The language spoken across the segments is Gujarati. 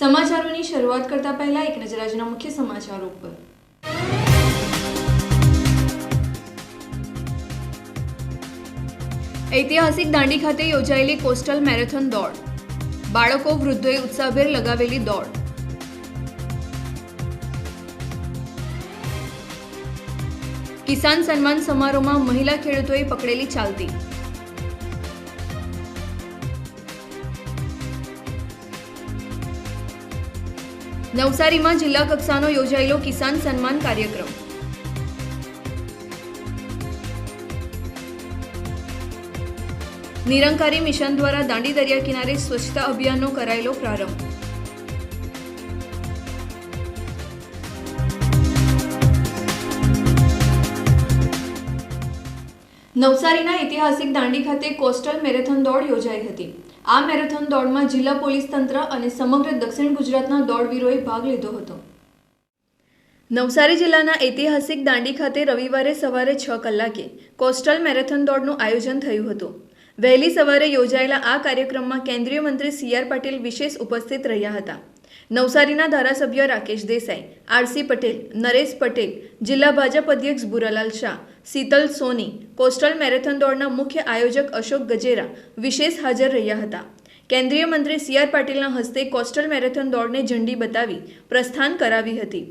સમાચારોની શરૂઆત કરતા પહેલા એક નજર આજના મુખ્ય સમાચારો ઉપર. ઐતિહાસિક દાંડી ખાતે યોજાયેલી કોસ્ટલ મેરેથોન દોડ. બાળકો, વૃદ્ધોએ ઉત્સાહભેર લગાવેલી દોડ. કિસાન સન્માન સમારોહમાં મહિલા ખેડૂતોએ પકડેલી ચાલતી. નવસારીમાં જિલ્લા કક્ષાનો યોજાયેલો કિસાન સન્માન કાર્યક્રમ. નિરંકારી મિશન દ્વારા દાંડી દરિયા કિનારે સ્વચ્છતા અભિયાનનો કરાયેલો પ્રારંભ. નવસારીના ઐતિહાસિક દાંડી ખાતે કોસ્ટલ મેરેથોન દોડ યોજાઈ હતી. આ મેરેથોન દોડમાં જિલ્લા પોલીસ તંત્ર અને સમગ્ર દક્ષિણ ગુજરાતના દોડવીરોએ ભાગ લીધો હતો. નવસારી જિલ્લાના ઐતિહાસિક દાંડી ખાતે રવિવારે સવારે છ કલાકે કોસ્ટલ મેરેથોન દોડનું આયોજન થયું હતું. વહેલી સવારે યોજાયેલા આ કાર્યક્રમમાં કેન્દ્રીય મંત્રી સી આર પાટીલ વિશેષ ઉપસ્થિત રહ્યા હતા. નવસારીના ધારાસભ્ય રાકેશ દેસાઈ, આરસી પટેલ, નરેશ પટેલ, જિલ્લા ભાજપ અધ્યક્ષ બુરાલાલ શાહ, શીતલ સોની, કોસ્ટલ મેરેથોન દોડના મુખ્ય આયોજક અશોક ગજેરા વિશેષ હાજર રહ્યા હતા. કેન્દ્રીય મંત્રી સી આર પાટીલના હસ્તે કોસ્ટલ મેરેથોન દોડને ઝંડી બતાવી પ્રસ્થાન કરાવી હતી.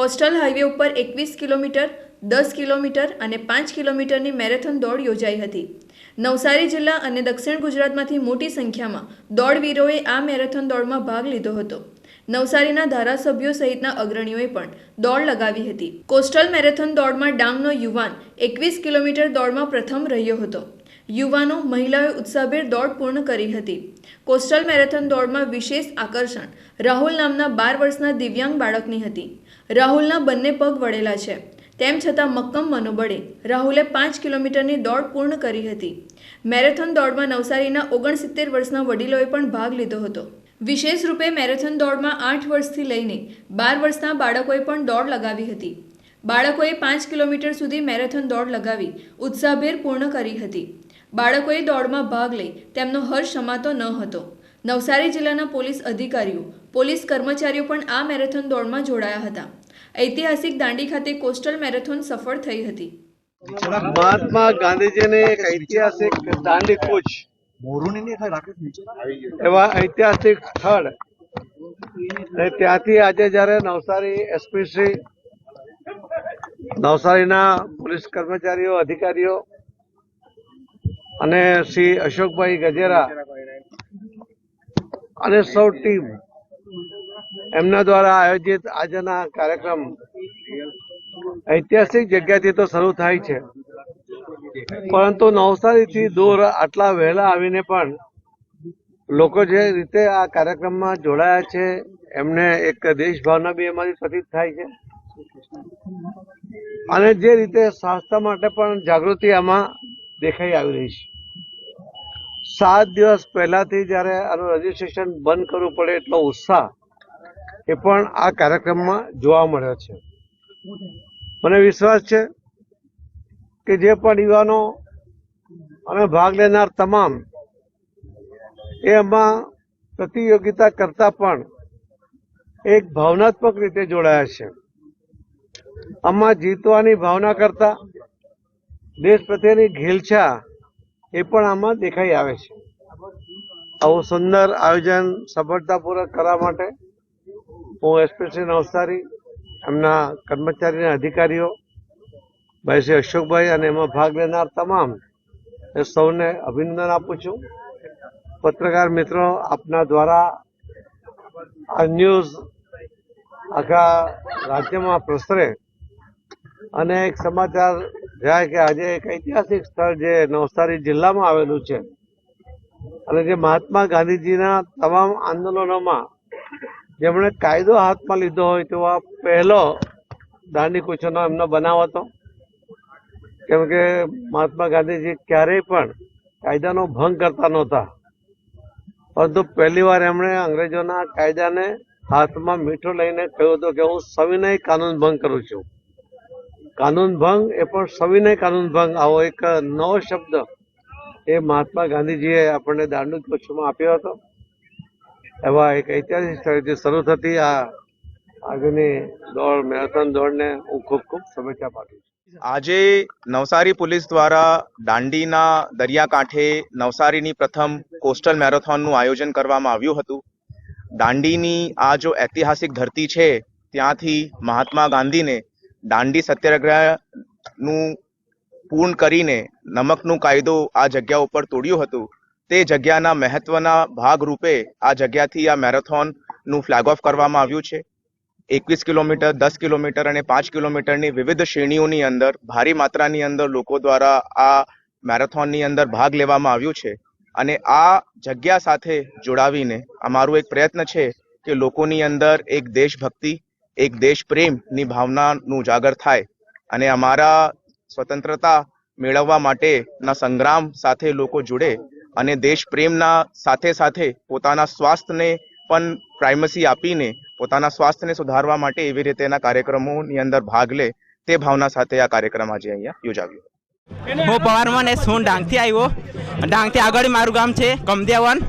કોસ્ટલ હાઈવે ઉપર એકવીસ કિલોમીટર, દસ કિલોમીટર અને પાંચ કિલોમીટરની મેરેથોન દોડ યોજાઈ હતી. નવસારી જિલ્લા અને દક્ષિણ ગુજરાતમાંથી મોટી સંખ્યામાં દોડવીરોએ આ મેરેથોન દોડમાં ભાગ લીધો હતો. નવસારીના ધારાસભ્યો સહિતના અગ્રણીઓએ પણ દોડ લગાવી હતી. કોસ્ટલ મેરેથોન દોડમાં ડાંગનો યુવાન એકવીસ કિલોમીટર દોડમાં પ્રથમ રહ્યો હતો. યુવાનો, મહિલાઓએ ઉત્સાહભેર દોડ પૂર્ણ કરી હતી. કોસ્ટલ મેરેથોન દોડમાં વિશેષ આકર્ષણ રાહુલ નામના બાર વર્ષના દિવ્યાંગ બાળકની હતી. રાહુલના બંને પગ વળેલા છે. તેમ છતાં મક્કમ મનોબળે રાહુલે પાંચ કિલોમીટરની દોડ પૂર્ણ કરી હતી. મેરેથોન દોડમાં નવસારીના ઓગણસિત્તેર વર્ષના વડીલોએ પણ ભાગ લીધો હતો. વિશેષ રૂપે મેરેથોન દોડમાં આઠ વર્ષથી લઈને બાર વર્ષના બાળકોએ પણ દોડ લગાવી હતી. બાળકોએ પાંચ કિલોમીટર સુધી મેરેથોન દોડ લગાવી ઉત્સાહભેર પૂર્ણ કરી હતી. બાળકોએ દોડમાં ભાગ લઈ તેમનો હર્ષ સમાતો ન હતો. નવસારી જિલ્લાના પોલીસ અધિકારીઓ, પોલીસ કર્મચારીઓ પણ આ મેરેથોન દોડમાં જોડાયા હતા. ઐતિહાસિક દાંડી ખાતે કોસ્ટલ મેરેથોન સફળ થઈ હતી. મહાત્મા ગાંધીજીને એક ઐતિહાસિક દાંડી કૂચ એવા ઐતિહાસિક સ્થળ. ત્યાંથી આજે જ્યારે નવસારી એસપીસી નવસારીના પોલીસ કર્મચારીઓ, અધિકારીઓ અને શ્રી અશોકભાઈ ગજેરા અને સૌ ટીમ એમના દ્વારા આયોજિત આજના કાર્યક્રમ ઐતિહાસિક જગ્યાથી તો શરૂ થાય છે. પરંતુ નવસારીથી દૂર આટલા વહેલા આવીને પણ લોકો જે રીતે આ કાર્યક્રમમાં જોડાયા છે, એમને એક દેશભાવના બી એમાંથી પ્રતીત થાય છે. અને જે રીતે સ્વાસ્થ્ય માટે પણ જાગૃતિ આમાં દેખાઈ આવી રહી છે. સાત દિવસ પહેલાથી જ્યારે આનું રજીસ્ટ્રેશન બંધ કરવું પડે એટલો ઉત્સાહ એ પણ આ કાર્યક્રમમાં જોવા મળ્યો છે. મને વિશ્વાસ છે કે જે પણ યુવાનો અને ભાગ લેનાર તમામ, એ એમાં પ્રતિયોગિતા કરતા પણ એક ભાવનાત્મક રીતે જોડાયા છે. આમાં જીતવાની ભાવના કરતા દેશ પ્રત્યેની ઘેલછા એ પણ આમાં દેખાઈ આવે છે. આવું સુંદર આયોજન સફળતાપૂર્વક કરવા માટે હું એસપીસી નવસારી, એમના કર્મચારી અને અધિકારીઓ ભાઈ શ્રી અશોકભાઈ અને એમાં ભાગ લેનાર તમામ એ સૌને અભિનંદન આપું છું. પત્રકાર મિત્રો, આપના દ્વારા આ ન્યૂઝ આખા રાજ્યમાં પ્રસરે અને એક સમાચાર જાય કે આજે એક ઐતિહાસિક સ્થળ જે નવસારી જિલ્લામાં આવેલું છે અને જે મહાત્મા ગાંધીજીના તમામ આંદોલનોમાં જેમણે કાયદો હાથમાં લીધો હોય તેવા પહેલો દાંડી કૂચનો એમનો બનાવ હતો. કેમ કે મહાત્મા ગાંધીજી ક્યારેય પણ કાયદાનો ભંગ કરતા નહોતા. પરંતુ પહેલી વાર એમણે અંગ્રેજોના કાયદાને હાથમાં મીઠો લઈને કહ્યું હતું કે હું સવિનય કાનૂન ભંગ કરું છું. કાનૂન ભંગ એ પણ સવિનય કાનૂન ભંગ. આવો એક નવો શબ્દ એ મહાત્મા ગાંધીજીએ આપણને દાંડુ પક્ષમાં આપ્યો હતો. એવા એક ઐતિહાસિક સ્થળેથી શરૂ થતી આ આજની દોડ, મેરેથોન દોડને હું ખૂબ ખૂબ શુભેચ્છા પાઠવું છું. આજે નવસારી પોલીસ દ્વારા દાંડીના દરિયાકાંઠે નવસારીની પ્રથમ કોસ્ટલ મેરેથોનનું આયોજન કરવામાં આવ્યું હતું. દાંડીની આ જો ઐતિહાસિક ધરતી છે, ત્યાંથી મહાત્મા ગાંધીને દાંડી સત્યાગ્રહનું પૂર્ણ કરીને નમકનું કાયદો આ જગ્યા ઉપર તોડ્યું હતું. તે જગ્યાના મહત્વના ભાગરૂપે આ જગ્યાથી આ મેરેથોનનું ફ્લેગ ઓફ કરવામાં આવ્યું છે. એકવીસ કિલોમીટર, દસ કિલોમીટર અને પાંચ કિલોમીટરની વિવિધ શ્રેણીઓની અંદર, ભારી માત્રાની અંદર લોકો દ્વારા આ મેરેથોનની અંદર ભાગ લેવામાં આવ્યું છે. અને આ જગ્યા સાથે જોડાવીને અમારું એક પ્રયત્ન છે કે લોકોની અંદર એક દેશભક્તિ, એક દેશ પ્રેમની ભાવનાનું ઉજાગર થાય અને અમારા સ્વતંત્રતા મેળવવા માટેના સંગ્રામ સાથે લોકો જોડે અને દેશ પ્રેમના સાથે સાથે પોતાના સ્વાસ્થ્યને પણ પ્રાઇમસી આપીને પોતાના સ્વાસ્થ્યને સુધારવા માટે એવી રીતેના કાર્યક્રમોની અંદર ભાગ લે તે ભાવના સાથે આ કાર્યક્રમ આજે અહીંયા યોજાવ્યો. હું પવાર મનેશ હું ડાંગથી આવ્યો. ડાંગથી આગળ મારું ગામ છે કમદેવન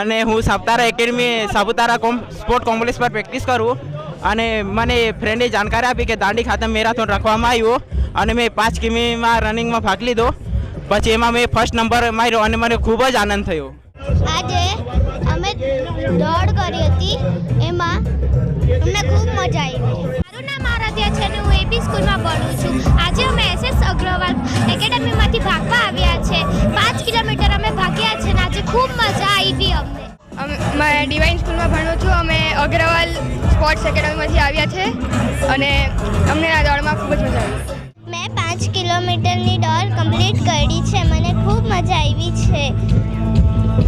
અને હું સાપતારા એકેડમી, સાપુતારા કોમ, સ્પોર્ટ કોમ્પ્લેક્સ પર પ્રેક્ટિસ કરું. અને મને ફ્રેન્ડે જાણકારી આપી કે દાંડી ખાતે મેરાથોન રાખવામાં આવ્યો. અને મેં પાંચ કિમીમાં રનિંગમાં ભાગ લીધો. પછી એમાં મેં ફર્સ્ટ નંબર માર્યો અને મને ખૂબ જ આનંદ થયો. આજે અમે દોડ કરી હતી. એમાં અમને ખૂબ મજા આવી મારું નામ આરાધ્યા છે અને હું એપી સ્કૂલમાં ભણું છું. આજે અમે એસએસ અગ્રવાલ એકેડમીમાંથી ભાગવા આવ્યા છે. પાંચ કિલોમીટર અમે ભાગ્યા છે અને આજે ખૂબ મજા આવી અમને. અમે મેં ડિવાઇન સ્કૂલમાં ભણું છું. અમે અગ્રવાલ સ્પોર્ટ્સ એકેડમીમાંથી આવ્યા છે અને અમને આ દોડમાં ખૂબ જ મજા આવી. મેં પાંચ કિલોમીટરની દોડ કમ્પ્લીટ કરી છે. મને ખૂબ મજા આવી છે.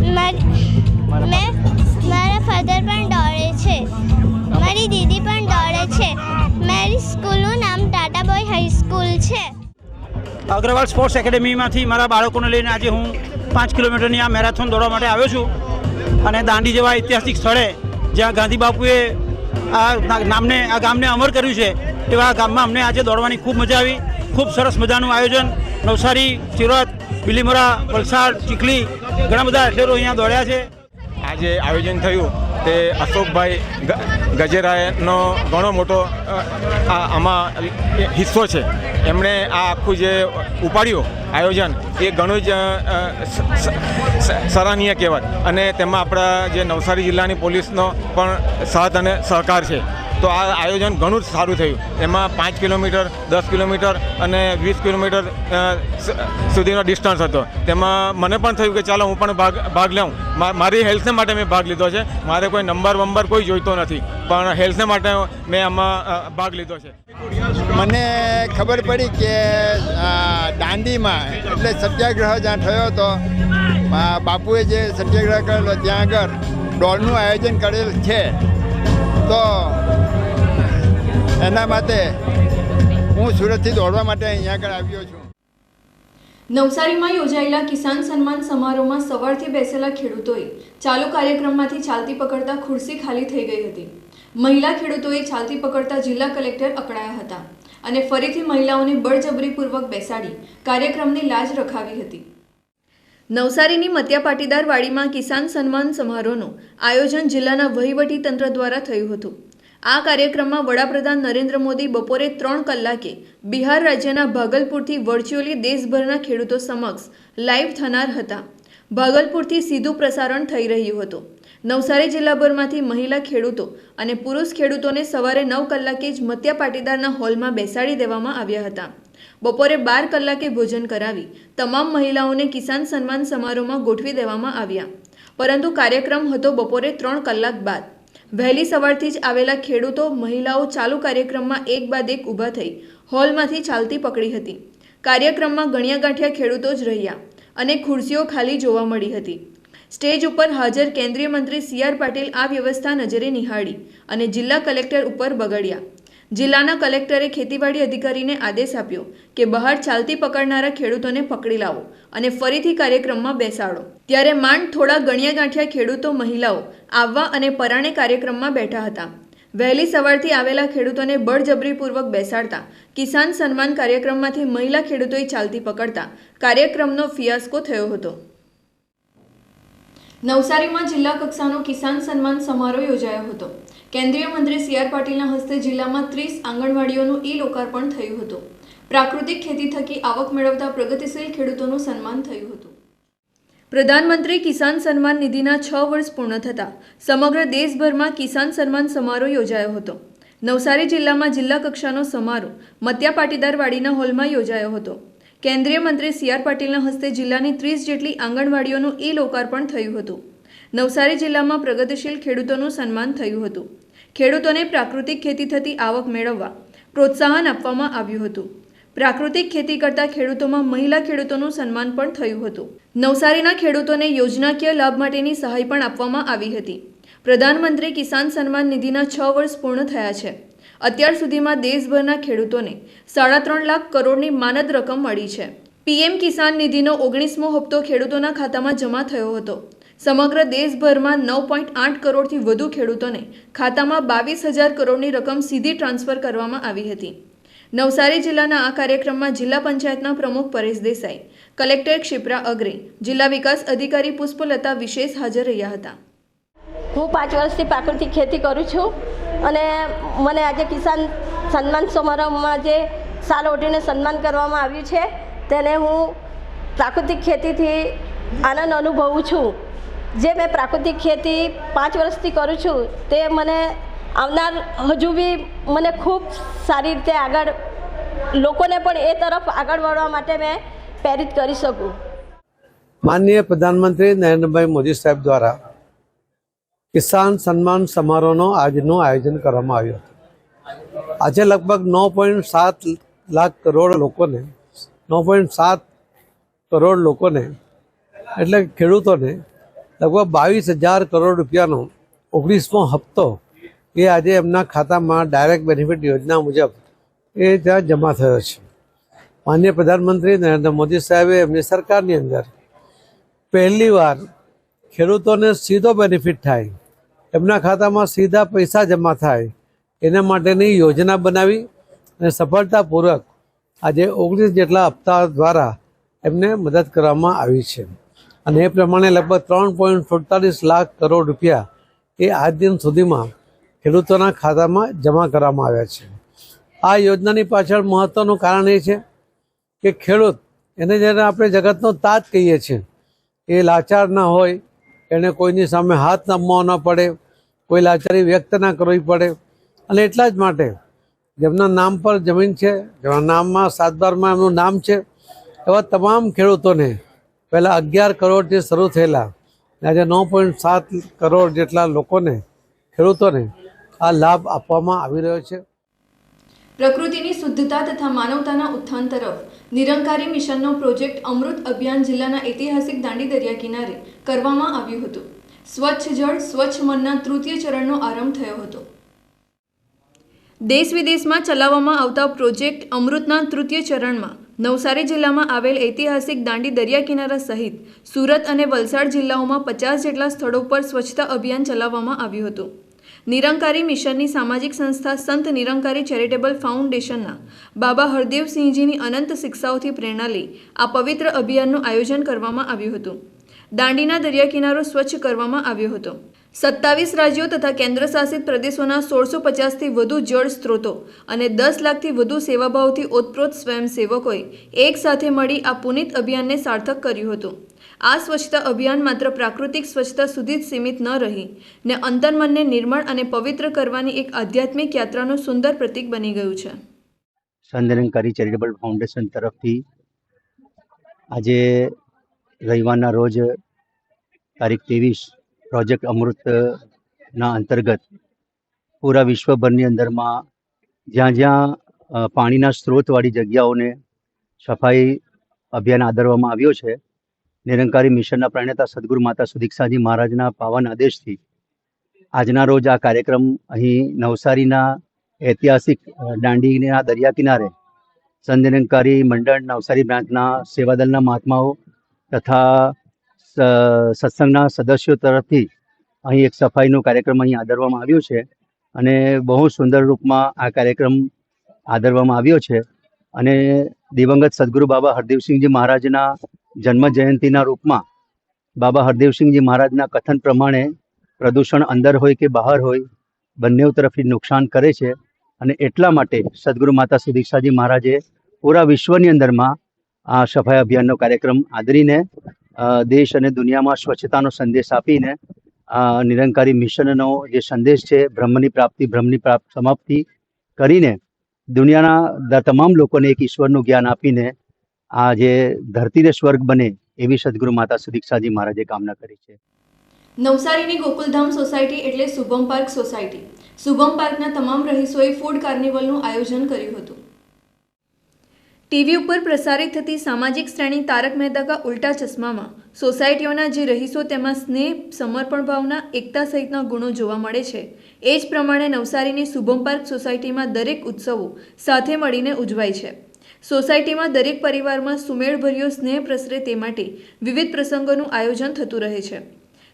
મેં મારા ફાધર પણ દોડે છે. મારી દીદી પણ દોડે છે. મારી સ્કૂલનું નામ ટાટા બોય હાઈસ્કૂલ છે. અગ્રવાલ સ્પોર્ટ્સ એકેડેમીમાંથી મારા બાળકોને લઈને આજે હું પાંચ કિલોમીટરની આ મેરેથોન દોડવા માટે આવ્યો છું. અને દાંડી જેવા ઐતિહાસિક સ્થળે જ્યાં ગાંધી બાપુએ આ નામને આ ગામને અમર કર્યું છે, એવા ગામમાં અમને આજે દોડવાની ખૂબ મજા આવી. ખૂબ સરસ મજાનું આયોજન. નવસારી, સુરત બિલીમોરા વલસાડ, ચીખલી ઘણા બધા એથ્લેટો અહીંયા દોડ્યા છે. આજે આયોજન થયું તે અશોકભાઈ ગ- ગજેરાનો ઘણો મોટો આમાં હિસ્સો છે. એમણે આ આખું જે ઉપાડ્યું આયોજન એ ઘણું જ સરાહનીય કહેવાય. અને તેમાં આપણા જે નવસારી જિલ્લાની પોલીસનો પણ સાથ અને સહકાર છે. તો આ આયોજન ઘણું જ સારું થયું. એમાં પાંચ કિલોમીટર, દસ કિલોમીટર અને વીસ કિલોમીટર સુધીનો ડિસ્ટન્સ હતો. તેમાં મને પણ થયું કે ચાલો હું પણ ભાગ ભાગ લઉં. મારી હેલ્થને માટે મેં ભાગ લીધો છે. મારે કોઈ નંબર વંબર કોઈ જોઈતો નથી. પણ હેલ્થને માટે મેં આમાં ભાગ લીધો છે. મને ખબર પડી કે દાંડીમાં, એટલે સત્યાગ્રહ જ્યાં થયો હતો બાપુએ જે સત્યાગ્રહ કરેલો ત્યાં આગળ દોડનું આયોજન કરેલ છે. તો એના માટે હું સુરતથી દોડવા માટે અહીંયા આગળ આવ્યો છું. નવસારીમાં યોજાયેલા કિસાન સન્માન સમારોહમાં સવારથી બેસેલા ખેડૂતોએ ચાલુ કાર્યક્રમમાંથી ચાલતી પકડતા ખુરશી ખાલી થઈ ગઈ હતી. મહિલા ખેડૂતોએ ચાલતી પકડતા જિલ્લા કલેક્ટર અકળાયા હતા અને ફરીથી મહિલાઓને બળજબરીપૂર્વક બેસાડી કાર્યક્રમની લાજ રખાવી હતી. નવસારીની મત્યા પાટીદાર વાડીમાં કિસાન સન્માન સમારોહનું આયોજન જિલ્લાના વહીવટી તંત્ર દ્વારા થયું હતું. આ કાર્યક્રમમાં વડાપ્રધાન નરેન્દ્ર મોદી બપોરે ત્રણ કલાકે બિહાર રાજ્યના ભાગલપુરથી વર્ચ્યુઅલી દેશભરના ખેડૂતો સમક્ષ લાઈવ થનાર હતા. ભાગલપુરથી સીધું પ્રસારણ થઈ રહ્યું હતું. નવસારી જિલ્લાભરમાંથી મહિલા ખેડૂતો અને પુરુષ ખેડૂતોને સવારે નવ કલાકે જ મત્યા પાટીદારના હોલમાં બેસાડી દેવામાં આવ્યા હતા. બપોરે બાર કલાકે ભોજન કરાવી તમામ મહિલાઓને કિસાન સન્માન સમારોહમાં ગોઠવી દેવામાં આવ્યા. પરંતુ કાર્યક્રમ હતો બપોરે ત્રણ કલાક બાદ. વહેલી સવારથી જ આવેલા ખેડૂતો, મહિલાઓ ચાલુ કાર્યક્રમમાં એક બાદ એક ઊભા થઈ હોલમાંથી ચાલતી પકડી હતી. કાર્યક્રમમાં ગણ્યા ગાંઠિયા ખેડૂતો જ રહ્યા અને ખુરશીઓ ખાલી જોવા મળી હતી. સ્ટેજ ઉપર હાજર કેન્દ્રીય મંત્રી સી આર પાટીલ આ વ્યવસ્થા નજરે નિહાળી અને જિલ્લા કલેક્ટર ઉપર બગડ્યા. જિલ્લાના કલેક્ટરે ખેતીવાડી અધિકારીને આદેશ આપ્યો કે બહાર ચાલતી પકડનારા ખેડૂતોને પકડી લાવો અને ફરીથી કાર્યક્રમમાં બેસાડો. ત્યારે માંડ થોડા ગણ્યા ગાંઠિયા ખેડૂતો મહિલાઓ આવવા અને પરાણે કાર્યક્રમમાં બેઠા હતા. વહેલી સવારથી આવેલા ખેડૂતોને બળજબરીપૂર્વક બેસાડતા કિસાન સન્માન કાર્યક્રમમાંથી મહિલા ખેડૂતોએ ચાલતી પકડતા કાર્યક્રમનો ફિયાસ્કો થયો હતો. નવસારીમાં જિલ્લા કક્ષાનો કિસાન સન્માન સમારોહ યોજાયો હતો. કેન્દ્રીય મંત્રી સી આર પાટીલના હસ્તે જિલ્લામાં ત્રીસ આંગણવાડીઓનું ઈ લોકાર્પણ થયું હતું. પ્રાકૃતિક ખેતી થકી આવક મેળવતા પ્રગતિશીલ ખેડૂતોનું સન્માન થયું હતું. પ્રધાનમંત્રી કિસાન સન્માન નિધિના છ વર્ષ પૂર્ણ થતાં સમગ્ર દેશભરમાં કિસાન સન્માન સમારોહ યોજાયો હતો. નવસારી જિલ્લામાં જિલ્લા કક્ષાનો સમારોહ મત્યા પાટીદારવાડીના હોલમાં યોજાયો હતો. કેન્દ્રીય મંત્રી સી આર પાટીલના હસ્તે જિલ્લાની ત્રીસ જેટલી આંગણવાડીઓનું ઈ લોકાર્પણ થયું હતું. નવસારી જિલ્લામાં પ્રગતિશીલ ખેડૂતોનું સન્માન થયું હતું. ખેડૂતોને પ્રાકૃતિક ખેતી થતી આવક મેળવવા પ્રોત્સાહન આપવામાં આવ્યું હતું. પ્રાકૃતિક ખેતી કરતા ખેડૂતોમાં મહિલા ખેડૂતોનું સન્માન પણ થયું હતું. નવસારીના ખેડૂતોને યોજનાકીય લાભ માટેની સહાય પણ આપવામાં આવી હતી. પ્રધાનમંત્રી કિસાન સન્માન નિધિના છ વર્ષ પૂર્ણ થયા છે. અત્યાર સુધીમાં દેશભરના ખેડૂતોને સાડા ત્રણ લાખ કરોડની માનદ રકમ મળી છે. પીએમ કિસાન નિધિનો ઓગણીસમો હપ્તો ખેડૂતોના ખાતામાં જમા થયો હતો. સમગ્ર દેશભરમાં નવ પોઈન્ટ આઠ કરોડથી વધુ ખેડૂતોને ખાતામાં બાવીસ હજાર કરોડની રકમ સીધી ટ્રાન્સફર કરવામાં આવી હતી. નવસારી જિલ્લાના આ કાર્યક્રમમાં જિલ્લા પંચાયતના પ્રમુખ પરેશ દેસાઈ, કલેક્ટર ક્ષિપ્રા અગ્રે, જિલ્લા વિકાસ અધિકારી પુષ્પલતા વિશેષ હાજર રહ્યા હતા. હું પાંચ વર્ષથી પ્રાકૃતિક ખેતી કરું છું. અને મને આજે કિસાન સન્માન સમારંભમાં જે સાલ ઓઢીને સન્માન કરવામાં આવ્યું છે, તેને હું પ્રાકૃતિક ખેતીથી આનંદ અનુભવું છું. જે મેં પ્રાકૃતિક ખેતી પાંચ વર્ષથી કરું છું, તે મને આવનાર હજુ બી મને ખૂબ સારી રીતે આગળ લોકોને પણ એ તરફ આગળ વધવા માટે મેં પ્રેરિત કરી શકું. માનનીય પ્રધાનમંત્રી નરેન્દ્રભાઈ મોદી સાહેબ દ્વારા કિસાન સન્માન સમારોહનો આજનું આયોજન કરવામાં આવ્યું હતું. આજે લગભગ નવ પોઈન્ટ સાત લાખ કરોડ લોકોને, નવ પોઈન્ટ સાત કરોડ લોકોને, એટલે ખેડૂતોને લગભગ બાવીસ હજાર કરોડ રૂપિયાનો ઓગણીસમો હપ્તો એ આજે એમના ખાતામાં ડાયરેક્ટ બેનિફિટ યોજના મુજબ એ ત્યાં જમા થયો છે. માન્ય પ્રધાનમંત્રી નરેન્દ્ર મોદી સાહેબે એમની સરકારની અંદર પહેલીવાર ખેડૂતોને સીધો બેનિફિટ થાય એમના ખાતામાં સીધા પૈસા જમા થાય. એના માટેની યોજના બનાવી અને સફળતાપૂર્વક આજે ઓગણીસ જેટલા હપ્તા દ્વારા એમને મદદ કરવામાં આવી છે. અને એ પ્રમાણે લગભગ ત્રણ પોઈન્ટ સુડતાલીસ લાખ કરોડ રૂપિયા એ આજ દિન સુધીમાં ખેડૂતોના ખાતામાં જમા કરવામાં આવ્યા છે. આ યોજનાની પાછળ મહત્ત્વનું કારણ એ છે કે ખેડૂત એને જ્યારે આપણે જગતનો તાજ કહીએ છીએ, એ લાચાર ના હોય, એને કોઈની સામે હાથ નમવા ન પડે કોઈ લાચારી વ્યક્ત ના કરવી પડે. અને એટલા જ માટે જેમના નામ પર જમીન છે, જેમના નામમાં સાતબારમાં એમનું નામ છે, એવા તમામ ખેડૂતોને પહેલાં અગિયાર કરોડ જે શરૂ થયેલા આજે નવ પોઈન્ટ સાત કરોડ જેટલા લોકોને, ખેડૂતોને આ લાભ આપવામાં આવી રહ્યો છે. પ્રકૃતિની શુદ્ધતા તથા માનવતાના ઉત્થાન તરફ નિરંકારી મિશનનો પ્રોજેક્ટ અમૃત અભિયાન જિલ્લાના ઐતિહાસિક દાંડી દરિયા કિનારે કરવામાં આવ્યું હતું. સ્વચ્છ જળ, સ્વચ્છ મનના તૃતીય ચરણનો આરંભ થયો હતો. દેશ વિદેશમાં ચલાવવામાં આવતા પ્રોજેક્ટ અમૃતના તૃતીય ચરણમાં નવસારી જિલ્લામાં આવેલ ઐતિહાસિક દાંડી દરિયા કિનારા સહિત સુરત અને વલસાડ જિલ્લાઓમાં પચાસ જેટલા સ્થળો પર સ્વચ્છતા અભિયાન ચલાવવામાં આવ્યું હતું. નિરંકારી મિશનની સામાજિક સંસ્થા સંત નિરંકારી ચેરિટેબલ ફાઉન્ડેશનના બાબા હરદેવસિંહજીની અનંત શિક્ષાઓથી પ્રેરણા લઈ આ પવિત્ર અભિયાનનું આયોજન કરવામાં આવ્યું હતું. દાંડીના દરિયા કિનારો સ્વચ્છ કરવામાં આવ્યો હતો. સત્તાવીસ રાજ્યો તથા કેન્દ્રશાસિત પ્રદેશોના સોળસો પચાસથી વધુ જળ સ્ત્રોતો અને દસ લાખથી વધુ સેવાભાવથી ઓતપ્રોત સ્વયંસેવકોએ એક સાથે મળી આ પુનિત અભિયાનને સાર્થક કર્યું હતું. આ સ્વચ્છતા અભિયાન માત્ર પ્રાકૃતિક સ્વચ્છતા સુધી જ સીમિત ન રહી, ને અંતર્મનને નિર્મળ અને પવિત્ર કરવાની એક આધ્યાત્મિક યાત્રાનું સુંદર પ્રતીક બની ગયું છે. ચેરિટેબલ ફાઉન્ડેશન તરફથી આજે રવિવારના રોજ તારીખ ત્રેવીસ, પ્રોજેક્ટ અમૃતના અંતર્ગત પૂરા વિશ્વભરની અંદરમાં જ્યાં જ્યાં પાણીના સ્ત્રોતવાળી જગ્યાઓને સફાઈ અભિયાન આદરવામાં આવ્યો છે, નિરંકારી મિશનના પ્રણેતા સદગુરુ માતા સુદીક્ષાજી મહારાજના પાવન આદેશથી આજના રોજ આ કાર્યક્રમ અહીં નવસારીના ઐતિહાસિક દાંડીના દરિયા કિનારે સંધિનંકારી મંડળ નવસારી બ્રાન્ચના સેવાદળના મહાત્માઓ તથા સત્સંગના સદસ્યો તરફથી અહીં એક સફાઈનો કાર્યક્રમ અહીં આદરવામાં આવ્યો છે અને બહુ સુંદર રૂપમાં આ કાર્યક્રમ આદરવામાં આવ્યો છે. અને દિવંગત સદગુરુ બાબા હરદેવસિંહજી મહારાજના જન્મ જયંતિના રૂપમાં બાબા હરદેવસિંહજી મહારાજના કથન પ્રમાણે પ્રદૂષણ અંદર હોય કે બહાર હોય બંને તરફથી નુકસાન કરે છે. અને એટલા માટે સદગુરુ માતા સુદીક્ષાજી મહારાજે પૂરા વિશ્વની અંદરમાં આ સફાઈ અભિયાનનો કાર્યક્રમ આદરીને દેશ અને દુનિયામાં સ્વચ્છતાનો સંદેશ આપીને આ નિરંકારી મિશનનો જે સંદેશ છે, બ્રહ્મની પ્રાપ્તિ, બ્રહ્મની પ્રાપ્ત સમાપ્તિ કરીને દુનિયાના તમામ લોકોને એક ઈશ્વરનું જ્ઞાન આપીને આ જે ધરતીને સ્વર્ગ બને એવી સદગુરુ માતા સુદીક્ષાજી મહારાજે કામના કરી છે. નવસારીની ગોકુલધામ સોસાયટી એટલે શુભમ પાર્ક સોસાયટી. શુભમ પાર્કના તમામ રહીશોએ ફૂડ કાર્નિવલનું આયોજન કર્યું હતું. ટીવી ઉપર પ્રસારિત થતી સામાજિક શ્રેણી તારક મહેતા કા ઉલ્ટા ચશ્મામાં સોસાયટીઓના જે રહીશો તેમાં સ્નેહ, સમર્પણ ભાવના, એકતા સહિતના ગુણો જોવા મળે છે. એ જ પ્રમાણે નવસારીની શુભમ પાર્ક સોસાયટીમાં દરેક ઉત્સવો સાથે મળીને ઉજવાય છે. સોસાયટીમાં દરેક પરિવારમાં સુમેળભર્યો સ્નેહ પ્રસરે તે માટે વિવિધ પ્રસંગોનું આયોજન થતું રહે છે.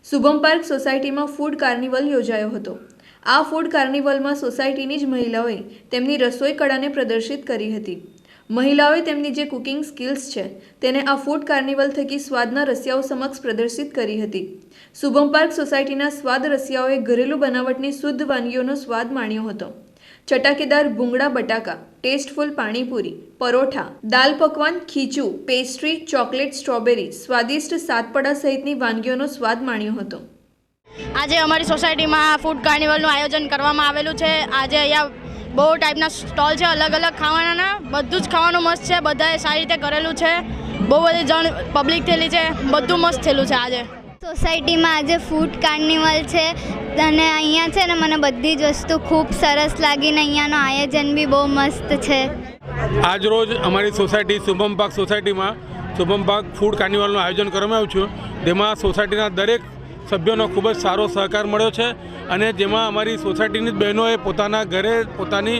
શુભમ પાર્ક સોસાયટીમાં ફૂડ કાર્નિવલ યોજાયો હતો. આ ફૂડ કાર્નિવલમાં સોસાયટીની જ મહિલાઓએ તેમની રસોઈ કળાને પ્રદર્શિત કરી હતી. મહિલાઓએ તેમની જે કુકિંગ સ્કિલ્સ છે, તેને આ ફૂડ કાર્નિવલ થકી સ્વાદના રસિયાઓ સમક્ષ પ્રદર્શિત કરી હતી. શુભમ પાર્ક સોસાયટીના સ્વાદ રસિયાઓએ ઘરેલું બનાવટની શુદ્ધ વાનગીઓનો સ્વાદ માણ્યો હતો. ચટાકેદાર ભૂંગળા બટાકા, ટેસ્ટફુલ પાણીપુરી, પરોઠા, દાલ પકવાન, ખીચું, પેસ્ટ્રી, ચોકલેટ સ્ટ્રોબેરી, સ્વાદિષ્ટ સાતપડા સહિતની વાનગીઓનો સ્વાદ માણ્યો હતો. આજે અમારી સોસાયટીમાં ફૂડ કાર્નિવલનું આયોજન કરવામાં આવેલું છે. આજે અહીંયા બહુ ટાઈપના સ્ટોલ છે અલગ અલગ ખાવાના. બધું જ ખાવાનું મસ્ત છે બધાએ સારી રીતે કરેલું છે. બહુ બધી જણ પબ્લિક થયેલી છે બધું મસ્ત થયેલું છે આજે. સોસાયટીમાં આજે ફૂડ કાર્નિવલ છે અને અહીંયા છે ને મને બધી જ વસ્તુ ખૂબ સરસ લાગીને અહીંયાનું આયોજન બી બહુ મસ્ત છે. આજ રોજ અમારી સોસાયટી શુભમ પાક સોસાયટીમાં શુભમ પાક ફૂડ કાર્નિવલનું આયોજન કરવામાં આવ્યું છે. તેમાં સોસાયટીના દરેક સભ્યોનો ખૂબ જ સારો સહકાર મળ્યો છે અને જેમાં અમારી સોસાયટીની જ બહેનોએ પોતાના ઘરે પોતાની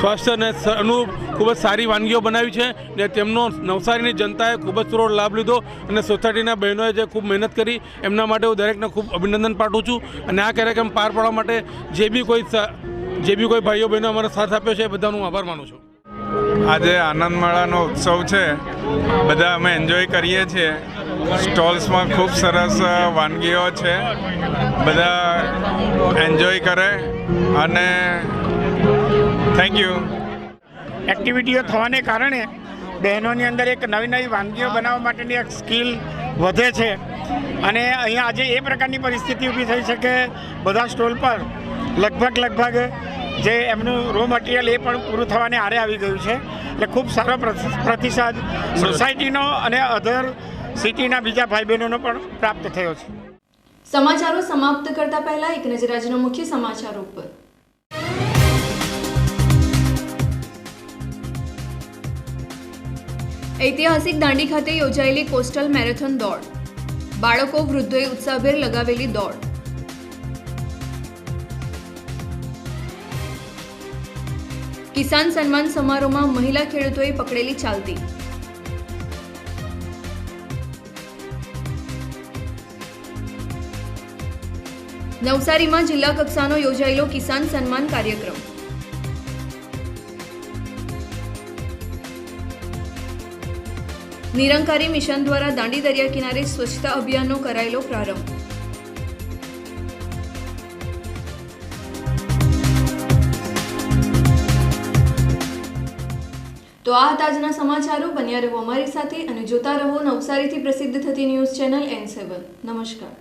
સ્વાસ્થ્ય અને અનુરૂપ ખૂબ જ સારી વાનગીઓ બનાવી છે ને તેમનો નવસારીની જનતાએ ખૂબ જ સરળ લાભ લીધો અને સોસાયટીના બહેનોએ જે ખૂબ મહેનત કરી એમના માટે હું દરેકને ખૂબ અભિનંદન પાઠવું છું અને આ કાર્યક્રમ પાર પાડવા માટે જે બી કોઈ જે બી કોઈ ભાઈઓ બહેનો અમારો સાથ આપ્યો છે એ બધાનો હું આભાર માનું છું. આજે આનંદ મેળાનો ઉત્સવ છે. બધા અમે એન્જોય કરીએ છીએ. સ્ટોલ્સમાં ખૂબ સરસ વાનગીઓ છે. બધા એન્જોય કરે અને થેન્ક યુ એક્ટિવિટીઓ થવાને કારણે બહેનોની અંદર એક નવી નવી વાનગીઓ બનાવવા માટેની એક સ્કિલ વધે છે. અને અહીંયા આજે એ પ્રકારની પરિસ્થિતિ ઊભી થઈ છે કે બધા સ્ટોલ પર લગભગ લગભગ જે એમનું રો મટીરિયલ એ પણ પૂરું થવાને આરે આવી ગયું છે. એટલે ખૂબ સારો પ્રતિ- પ્રતિસાદ સોસાયટીનો અને અધર સિટીના બીજા ભાઈ બહેનોનો પણ પ્રાપ્ત થયો છે. સમાચારો સમાપ્ત કરતા પહેલા એક નજર આજના મુખ્ય સમાચારો પર ઐતિહાસિક દાંડી ખાતે યોજાયેલી કોસ્ટલ મેરેથોન દોડ. બાળકો, વૃદ્ધોએ ઉત્સાહભેર લગાવેલી દોડ. કિસાન સન્માન સમારોહમાં મહિલા ખેડૂતોએ પકડેલી ચાલતી. નવસારીમાં જિલ્લા કક્ષાનો યોજાયેલો કિસાન સન્માન કાર્યક્રમ. નિરંકારી મિશન દ્વારા દાંડી દરિયા કિનારે સ્વચ્છતા અભિયાનનો કરાયેલો પ્રારંભ. તો આ હતા આજના સમાચારો. બન્યા રહો અમારી સાથે અને જોતા રહો નવસારીથી પ્રસિદ્ધ થતી ન્યૂઝ ચેનલ એન સેવન. નમસ્કાર.